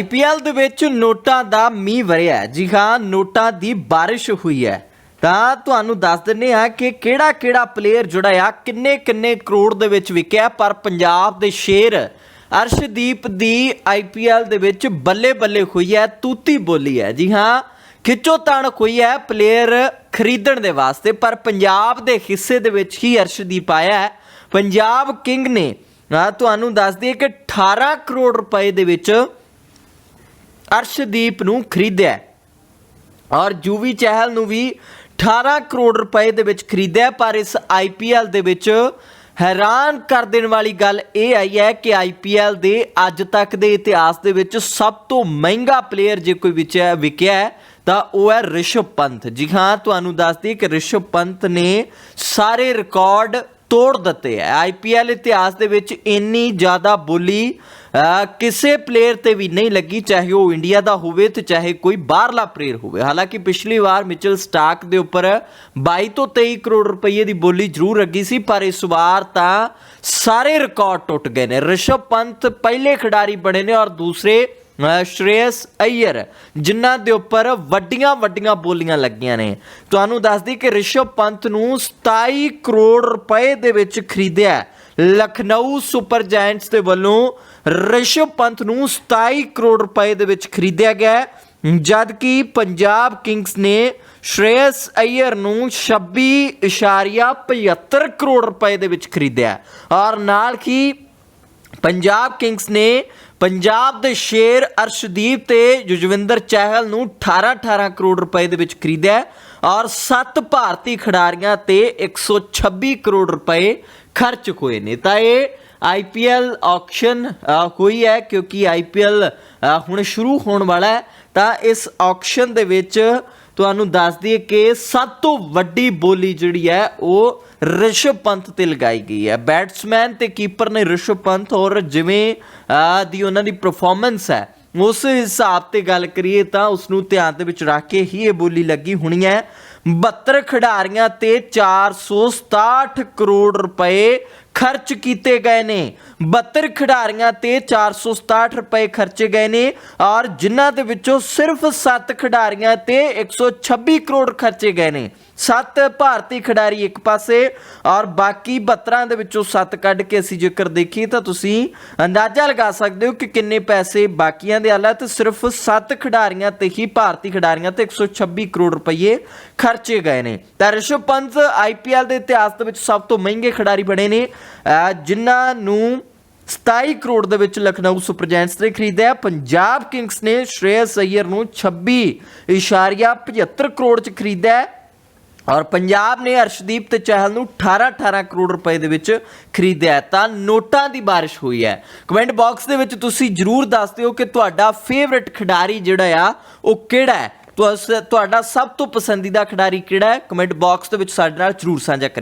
IPL ਦੇ ਵਿੱਚ ਨੋਟਾਂ ਦਾ ਮੀਂਹ ਵਰਿਆ ਜੀ ਹਾਂ, ਨੋਟਾਂ ਦੀ ਬਾਰਿਸ਼ ਹੋਈ ਹੈ। ਤਾਂ ਤੁਹਾਨੂੰ ਦੱਸ ਦਿੰਨੇ ਆ ਕਿ ਕਿਹੜਾ ਕਿਹੜਾ ਪਲੇਅਰ ਜਿਹੜਾ ਆ ਕਿੰਨੇ ਕਿੰਨੇ ਕਰੋੜ ਦੇ ਵਿੱਚ ਵਿਕਿਆ, ਪਰ ਪੰਜਾਬ ਦੇ ਸ਼ੇਰ ਅਰਸ਼ਦੀਪ ਦੀ ਆਈਪੀਐਲ ਦੇ ਵਿੱਚ ਬੱਲੇ ਬੱਲੇ ਹੋਈ ਹੈ, ਤੂਤੀ ਬੋਲੀ ਹੈ। ਜੀ ਹਾਂ, ਖਿੱਚੋ ਤਾਣ ਹੋਈ ਹੈ ਪਲੇਅਰ ਖਰੀਦਣ ਦੇ ਵਾਸਤੇ, ਪਰ ਪੰਜਾਬ ਦੇ ਹਿੱਸੇ ਦੇ ਵਿੱਚ ਹੀ ਅਰਸ਼ਦੀਪ ਆਇਆ ਹੈ। ਪੰਜਾਬ ਕਿੰਗ ਨੇ ਤੁਹਾਨੂੰ ਦੱਸ ਦਈਏ ਕਿ 18 ਕਰੋੜ ਰੁਪਏ ਦੇ ਵਿੱਚ ਅਰਸ਼ਦੀਪ ਨੂੰ ਖਰੀਦਿਆ। ਔਰ ਜੂਵੀ ਚਹਿਲ ਨੂੰ ਵੀ 18 ਕਰੋੜ ਰੁਪਏ ਦੇ ਵਿੱਚ ਖਰੀਦਿਆ, ਪਰ ਇਸ ਆਈਪੀਐਲ ਦੇ ਵਿੱਚ ਹੈਰਾਨ ਕਰ ਦੇਣ ਵਾਲੀ ਗੱਲ ਇਹ ਆਈ ਹੈ ਕਿ ਆਈਪੀਐਲ ਦੇ ਅੱਜ ਤੱਕ ਦੇ ਇਤਿਹਾਸ ਦੇ ਵਿੱਚ ਸਭ ਤੋਂ ਮਹਿੰਗਾ ਪਲੇਅਰ ਜੇ ਕੋਈ ਵਿੱਚ ਵਿਕਿਆ ਤਾਂ ਉਹ ਹੈ ਰਿਸ਼ਭ ਪੰਤ। ਜੀ ਹਾਂ, ਤੁਹਾਨੂੰ ਦੱਸ ਦਈਏ ਕਿ ਰਿਸ਼ਭ ਪੰਤ ਨੇ ਸਾਰੇ ਰਿਕਾਰਡ ਤੋੜ ਦਿੱਤੇ ਹੈ। ਆਈਪੀਐਲ ਇਤਿਹਾਸ ਦੇ ਵਿੱਚ ਇੰਨੀ ਜ਼ਿਆਦਾ ਬੋਲੀ ਕਿਸੇ ਪਲੇਅਰ ਤੇ ਵੀ ਨਹੀਂ ਲੱਗੀ, ਚਾਹੇ ਉਹ ਇੰਡੀਆ ਦਾ ਹੋਵੇ ਤੇ ਚਾਹੇ ਕੋਈ ਬਾਹਰਲਾ ਪਲੇਅਰ ਹੋਵੇ। ਹਾਲਾਂਕਿ ਪਿਛਲੀ ਵਾਰ ਮਿਚਲ ਸਟਾਕ ਦੇ ਉੱਪਰ 22 ਤੋਂ 23 ਕਰੋੜ ਰੁਪਏ ਦੀ ਬੋਲੀ ਜ਼ਰੂਰ ਲੱਗੀ ਸੀ, ਪਰ ਇਸ ਵਾਰ ਤਾਂ ਸਾਰੇ ਰਿਕਾਰਡ ਟੁੱਟ ਗਏ ਨੇ। ਰਿਸ਼ਭ ਪੰਤ ਪਹਿਲੇ ਖਿਡਾਰੀ ਬਣੇ ਨੇ ਔਰ ਦੂਸਰੇ ਅਹ ਸ਼੍ਰੇਯਸ ਅਈਅਰ, ਜਿਨ੍ਹਾਂ ਦੇ ਉੱਪਰ ਵੱਡੀਆਂ ਵੱਡੀਆਂ ਬੋਲੀਆਂ ਲੱਗੀਆਂ ਨੇ। ਤੁਹਾਨੂੰ ਦੱਸਦੀ ਕਿ ਰਿਸ਼ਭ ਪੰਤ ਨੂੰ 27 ਕਰੋੜ ਰੁਪਏ ਦੇ ਵਿੱਚ ਖਰੀਦਿਆ ਲਖਨਊ ਸੁਪਰ ਜਾਇੰਟਸ ਦੇ ਵੱਲੋਂ ਰਿਸ਼ਵ ਪੰਤ ਨੂੰ 27 ਕਰੋੜ ਰੁਪਏ ਦੇ ਵਿੱਚ ਖਰੀਦਿਆ ਗਿਆ ਹੈ। ਜਦ ਕਿ ਪੰਜਾਬ ਕਿੰਗਸ ਨੇ ਸ਼੍ਰੇਯਸ ਅਈਅਰ ਨੂੰ 26.75 ਕਰੋੜ ਰੁਪਏ ਦੇ ਵਿੱਚ ਖਰੀਦਿਆ ਔਰ ਨਾਲ ਹੀ ਪੰਜਾਬ ਕਿੰਗਸ ਨੇ ਪੰਜਾਬ ਦੇ ਸ਼ੇਰ ਅਰਸ਼ਦੀਪ ਤੇ ਯੁਜਵਿੰਦਰ ਚਹਿਲ ਨੂੰ 18-18 ਕਰੋੜ ਰੁਪਏ ਦੇ ਵਿੱਚ ਖਰੀਦਿਆ ਔਰ 7 ਭਾਰਤੀ ਖਿਡਾਰੀਆਂ ਤੇ 126 ਕਰੋੜ ਰੁਪਏ ਖਰਚ ਹੋਏ ਨੇ। ਤਾਂ ਇਹ ਆਈਪੀਐਲ ਆਕਸ਼ਨ ਹੋਈ ਹੈ ਕਿਉਂਕਿ ਆਈਪੀਐਲ ਹੁਣ ਸ਼ੁਰੂ ਹੋਣ ਵਾਲਾ ਹੈ। ਤਾਂ ਇਸ ਆਕਸ਼ਨ ਦੇ ਵਿੱਚ ਤੁਹਾਨੂੰ ਦੱਸ ਦਈਏ ਕਿ ਸਭ ਤੋਂ ਵੱਡੀ ਬੋਲੀ ਜਿਹੜੀ ਹੈ ਉਹ ਰਿਸ਼ਭ ਪੰਤ ਤੇ ਲਗਾਈ ਗਈ ਹੈ। ਬੈਟਸਮੈਨ ਤੇ ਕੀਪਰ ਨੇ ਰਿਸ਼ਭ ਪੰਤ ਔਰ ਜਿਵੇਂ ਦੀ ਉਹਨਾਂ ਦੀ ਪਰਫਾਰਮੈਂਸ ਹੈ, ਉਸ ਹਿਸਾਬ ਤੇ ਗੱਲ ਕਰੀਏ ਤਾਂ ਉਸ ਨੂੰ ਧਿਆਨ ਦੇ ਵਿੱਚ ਰੱਖ ਕੇ ਹੀ ਇਹ ਬੋਲੀ ਲੱਗੀ ਹੋਣੀ ਹੈ। 72 ਖਿਡਾਰੀਆਂ ਤੇ 467 ਕਰੋੜ ਰੁਪਏ ਖਰਚ ਕੀਤੇ ਗਏ ਨੇ। 72 ਖਿਡਾਰੀਆਂ ਤੇ 467 ਰੁਪਏ ਖਰਚੇ ਗਏ ਨੇ ਔਰ ਜਿਨ੍ਹਾਂ ਦੇ ਵਿੱਚੋਂ ਸਿਰਫ 7 ਖਿਡਾਰੀਆਂ ਤੇ 126 ਕਰੋੜ ਖਰਚੇ ਗਏ ਨੇ। 7 ਭਾਰਤੀ ਖਿਡਾਰੀ ਇੱਕ ਪਾਸੇ ਔਰ ਬਾਕੀ 72 ਦੇ ਵਿੱਚੋਂ 7 ਕੱਢ ਕੇ ਅਸੀਂ ਜੇਕਰ ਦੇਖੀਏ ਤਾਂ ਤੁਸੀਂ ਅੰਦਾਜ਼ਾ ਲਗਾ ਸਕਦੇ ਹੋ ਕਿ ਕਿੰਨੇ ਪੈਸੇ ਬਾਕੀਆਂ ਦੇ ਹਾਲਾਤ ਸਿਰਫ 7 ਖਿਡਾਰੀਆਂ ਤੇ ਹੀ ਭਾਰਤੀ ਖਿਡਾਰੀਆਂ ਤੇ 126 ਕਰੋੜ ਰੁਪਏ ਖਰਚੇ ਗਏ ਨੇ। ਤਾਂ ਰਿਸ਼ਭ ਪੰਤ ਆਈਪੀਐਲ ਦੇ ਇਤਿਹਾਸ ਦੇ ਵਿੱਚ ਸਭ ਤੋਂ ਮਹਿੰਗੇ ਖਿਡਾਰੀ ਬਣੇ ਨੇ। ਜਿਨ੍ਹਾਂ ਨੂੰ 27 ਕਰੋੜ ਦੇ ਵਿੱਚ ਲਖਨਊ ਸੁਪਰ ਜਾਇੰਟਸ ਨੇ ਖਰੀਦਿਆ। ਪੰਜਾਬ ਕਿੰਗਸ ਨੇ ਸ਼੍ਰੇਅਸ ਅਈਅਰ ਨੂੰ 26.75 ਕਰੋੜ ਚ ਖਰੀਦਿਆ ਔਰ ਪੰਜਾਬ ਨੇ ਅਰਸ਼ਦੀਪ ਤੇ ਚਹਿਲ ਨੂੰ 18-18 ਕਰੋੜ ਰੁਪਏ ਦੇ ਵਿੱਚ ਖਰੀਦਿਆ ਤਾਂ ਨੋਟਾਂ ਦੀ ਬਾਰਿਸ਼ ਹੋਈ ਹੈ। ਕਮੈਂਟ ਬਾਕਸ ਦੇ ਵਿੱਚ ਤੁਸੀਂ ਜਰੂਰ ਦੱਸ ਦਿਓ ਕਿ ਤੁਹਾਡਾ ਫੇਵਰਿਟ ਖਿਡਾਰੀ ਜਿਹੜਾ ਆ, ਉਹ ਕਿਹੜਾ ਹੈ? ਤੁਹਾਡਾ ਸਭ ਤੋਂ ਪਸੰਦੀਦਾ ਖਿਡਾਰੀ ਕਿਹੜਾ ਹੈ? ਕਮੈਂਟ ਬਾਕਸ ਦੇ ਵਿੱਚ ਸਾਡੇ ਨਾਲ ਜਰੂਰ ਸਾਂਝਾ ਕਰਿਓ।